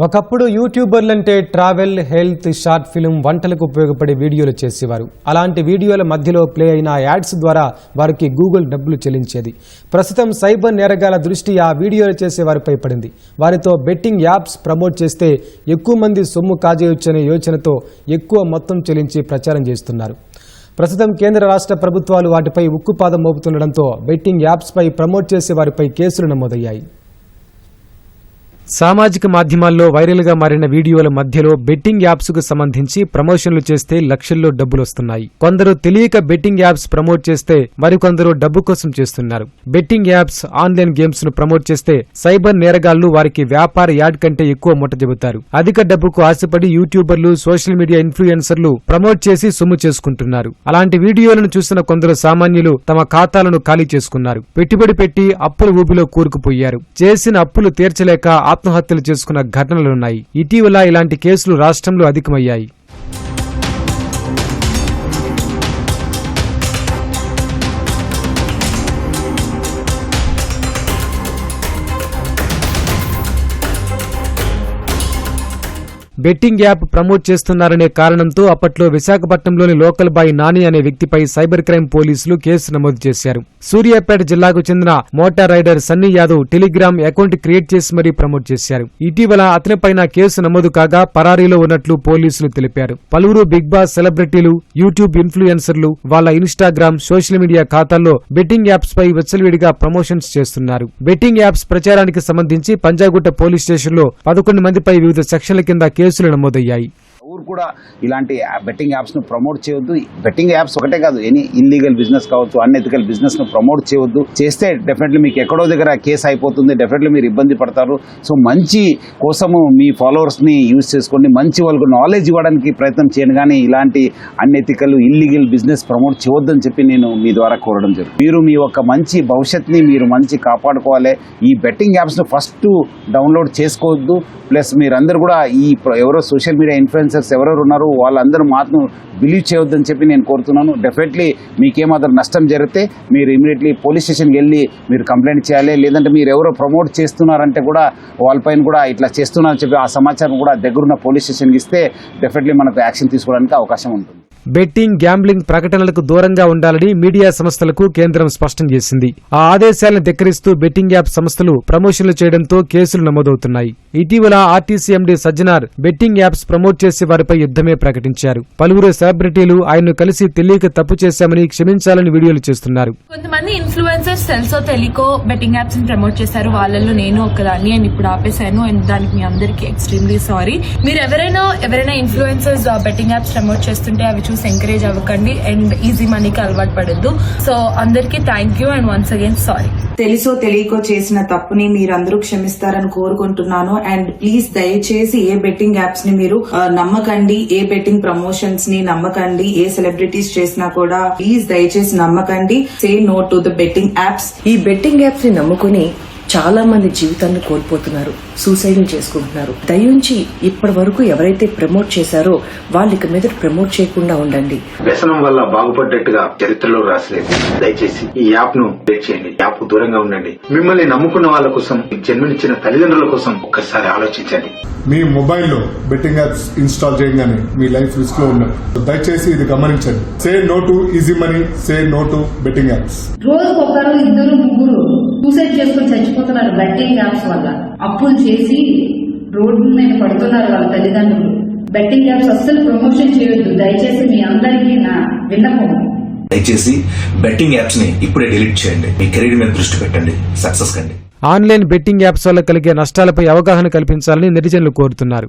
ఒకప్పుడు యూట్యూబర్లంటే travel health short film వంటలకు ఉపయోగపడే వీడియోలు చేసేవారు. అలాంటి వీడియోల మధ్యలో ప్లే అయిన యాడ్స్ ద్వారా వారికి గూగుల్ డబ్బులు చెల్లించేది. ప్రస్తుతం సైబర్ నేరగాల దృష్టి ఆ వీడియోలు చేసే వారిపై పడింది. వారితో బెట్టింగ్ యాప్స్ ప్రమోట్ చేస్తే ఎక్కువ మంది సొమ్ము కాజేయొచ్చనే యోచనతో ఎక్కువ మొత్తం చెల్లించి ప్రచారం చేస్తున్నారు. ప్రస్తుతం కేంద్ర రాష్ట్ర ప్రభుత్వాలు వాటిపై ఉక్కుపాదం మోపుతుండటంతో బెట్టింగ్ యాప్స్పై ప్రమోట్ చేసే వారిపై కేసులు నమోదయ్యాయి. సామాజిక మాధ్యమాల్లో వైరల్గా మారిన వీడియోల మధ్యలో బెట్టింగ్ యాప్స్కు సంబంధించి ప్రమోషన్లు చేస్తే లక్షల్లో డబ్బులు వస్తున్నాయి కొందరు తెలియక బెట్టింగ్ యాప్స్ ప్రమోట్ చేస్తే మరికొందరు డబ్బు కోసం చేస్తున్నారు. బెట్టింగ్ యాప్స్ ఆన్లైన్ గేమ్స్ను ప్రమోట్ చేస్తే సైబర్ నేరగాళ్ళు వారికి వ్యాపార యాడ్ కంటే ఎక్కువ ముట్ట చెబుతారు. అధిక డబ్బుకు ఆశపడి యూట్యూబర్లు సోషల్ మీడియా ఇన్ఫ్లుయెన్సర్లు ప్రమోట్ చేసి సొమ్ము చేసుకుంటున్నారు. అలాంటి వీడియోలను చూసిన కొందరు సామాన్యులు తమ ఖాతాలను ఖాళీ చేసుకున్నారు. పెట్టుబడి పెట్టి అప్పుల ఊబిలో కూరుకుపోయారు. చేసిన అప్పులు తీర్చలేక ఆత్మహత్యలు చేసుకున్న ఘటనలున్నాయి. ఇటీవల ఇలాంటి కేసులు రాష్ట్రంలో అధికమయ్యాయి. బెట్టింగ్ యాప్ ప్రమోట్ చేస్తున్నారనే కారణంతో అప్పట్లో విశాఖపట్నంలోని లోకల్ బాయ్ నాని అనే వ్యక్తిపై సైబర్ క్రైమ్ పోలీసులు కేసు నమోదు చేశారు. సూర్యాపేట జిల్లాకు చెందిన motor rider Sunny Yadav Telegram account create చేసి మరీ ప్రమోట్ చేశారు. ఇటీవల అతనిపైన కేసు నమోదు కాగా పరారీలో ఉన్నట్లు పోలీసులు తెలిపారు. పలువురు బిగ్ బాస్ సెలబ్రిటీలు యూట్యూబ్ ఇన్ఫ్లుయెన్సర్లు వాళ్ళ ఇన్స్టాగ్రామ్ సోషల్ మీడియా ఖాతాల్లో బెట్టింగ్ యాప్స్ పై విచ్చలవిడిగా ప్రమోషన్స్ చేస్తున్నారు. బెట్టింగ్ యాప్స్ ప్రచారానికి సంబంధించి పంజాగుట్ట పోలీస్ స్టేషన్లో పదకొండు మందిపై వివిధ సెక్షన్ల కింద కేసు కేసులు నమోదయ్యాయి. ఊరు కూడా ఇలాంటి బెట్టింగ్ యాప్స్ను ప్రమోట్ చేయొద్దు. బెట్టింగ్ యాప్స్ ఒకటే కాదు ఎనీ ఇల్లీగల్ బిజినెస్ కావచ్చు అన్ఎథికల్ బిజినెస్ను ప్రమోట్ చేయొద్దు. చేస్తే డెఫినెట్లీ మీకు ఎక్కడో దగ్గర కేసు అయిపోతుంది డెఫినెట్లీ మీరు ఇబ్బంది పడతారు. సో మంచి కోసము మీ ఫాలోవర్స్ని యూజ్ చేసుకోండి. మంచి వాళ్ళకు నాలెడ్జ్ ఇవ్వడానికి ప్రయత్నం చేయండి. కానీ ఇలాంటి అన్ఎథికల్ ఇల్లీగల్ బిజినెస్ ప్రమోట్ చేయొద్దని చెప్పి నేను మీ ద్వారా కోరడం జరుగుతుంది. మీరు మీ యొక్క మంచి భవిష్యత్తుని మీరు మంచి కాపాడుకోవాలి. ఈ బెట్టింగ్ యాప్స్ను ఫస్ట్ డౌన్లోడ్ చేసుకోవద్దు. ప్లస్ మీరందరూ కూడా ఈ ఎవరో సోషల్ మీడియా ఇన్ఫ్లుయెన్సర్స్ ఎవరెవరు ఉన్నారో వాళ్ళందరూ మాత్రం బిలీవ్ చేయొద్దని చెప్పి నేను కోరుతున్నాను. డెఫినెట్లీ మీకేమాత్రం నష్టం జరిగితే మీరు ఇమీడియట్లీ పోలీస్ స్టేషన్కి వెళ్ళి మీరు కంప్లైంట్ చేయాలి. లేదంటే మీరు ఎవరో ప్రమోట్ చేస్తున్నారంటే కూడా వాళ్ళపైన కూడా ఇట్లా చేస్తున్నారని చెప్పి ఆ సమాచారం కూడా దగ్గరున్న పోలీస్ స్టేషన్కి ఇస్తే డెఫినెట్లీ మనకు యాక్షన్ తీసుకోవడానికి అవకాశం ఉంటుంది. బెట్టింగ్ గ్యాంబ్లింగ్ ప్రకటనలకు దూరంగా ఉండాలని మీడియా సంస్థలకు కేంద్రం స్పష్టం చేసింది. ఆ ఆదేశాలను ధిక్కరిస్తూ బెట్టింగ్ యాప్ సంస్థలు ప్రమోషన్లు చేయడంతో కేసులు నమోదవుతున్నాయి. ఇటీవల RTC MD Sajjanar betting apps promote చేసే వారిపై యుద్ధమే ప్రకటించారు. పలువురు సెలబ్రిటీలు ఆయన్ను కలిసి తెలియక తప్పు చేశామని క్షమించాలని వీడియోలు చేస్తున్నారు. కొంతమంది ఇన్ఫ్లుయెన్సర్స్ తెలుసో తెలియకో బెట్టింగ్ యాప్స్ ప్రమోట్ చేశారు. వాళ్ళలో నేను ఒకదాన్ని అండ్ ఇప్పుడు ఆపేశాను. అండ్ దానికి మీ అందరికీ ఎక్స్ట్రీమ్లీ సారీ మీరు ఎవరైనా ఎవరైనా ఇన్ఫ్లుయెన్సర్స్ బెట్టింగ్ యాప్స్ ప్రమోట్ చేస్తుంటే అవి చూసి ఎంకరేజ్ అవ్వకండి అండ్ ఈజీ మనీకి అలవాటు పడద్దు. సో అందరికీ thank you and once again sorry. తెలుసో తెలియకో చేసిన తప్పుని మీరందరూ క్షమిస్తారని కోరుకుంటున్నాను. అండ్ ప్లీజ్ దయచేసి ఏ బెట్టింగ్ యాప్స్ని మీరు నమ్మకండి ఏ బెట్టింగ్ ప్రమోషన్స్ని నమ్మకండి ఏ సెలబ్రిటీస్ చేసినా కూడా ప్లీజ్ దయచేసి నమ్మకండి. Say no to the betting apps ఈ బెట్టింగ్ యాప్స్ని నమ్ముకుని చాలా మంది జీవితాన్ని కోల్పోతున్నారు సూసైడ్లు చేసుకుంటున్నారు. దయించి ఇప్పటి వరకు ఎవరైతే ప్రమోట్ చేశారో వాళ్ళు ఇక మీద ప్రమోట్ చేయకుండా ఉండండి. వ్యసనం వల్ల బాగుపడ్డట్టుగా చరిత్రలో రాసలేదు దయచేసి ఈ యాప్ను చేయండి. యాప్ దూరంగా ఉండండి. మిమ్మల్ని నమ్ముకున్న వాళ్ళ కోసం జన్మనిచ్చిన తల్లిదండ్రుల కోసం ఒక్కసారి ఆలోచించండి. మీ మొబైల్లో బెట్టింగ్ యాప్స్ ఇన్స్టాల్ చేయగానే మీ లైఫ్ రిస్క్లో ఉన్నది. దయచేసి ఇది గమనించండి. Say no to easy money say no to betting apps రోజుకొకరు ఇద్దరు ముగ్గురు సూసైడ్ చేసుకుని చచ్చిపోతున్నారు బెట్టింగ్ యాప్స్ వల్ల. అప్పులు చేసి రోడ్డు మీద పడుతున్నారు వాళ్ళ తల్లిదండ్రులు. బెట్టింగ్ యాప్స్ అస్సలు ప్రమోషన్ చేయొద్దు. దయచేసి మీ అందరికీ నా విన్నపం. దయచేసి బెట్టింగ్ యాప్స్ని ఇప్పుడే డిలీట్ చేయండి. మీ కెరీర్ మీద దృష్టి పెట్టండి. సక్సెస్ కండి. ఆన్లైన్ బెట్టింగ్ యాప్స్ వల్ల కలిగే నష్టాలపై అవగాహన కల్పించాలని నెటిజన్లు కోరుతున్నారు.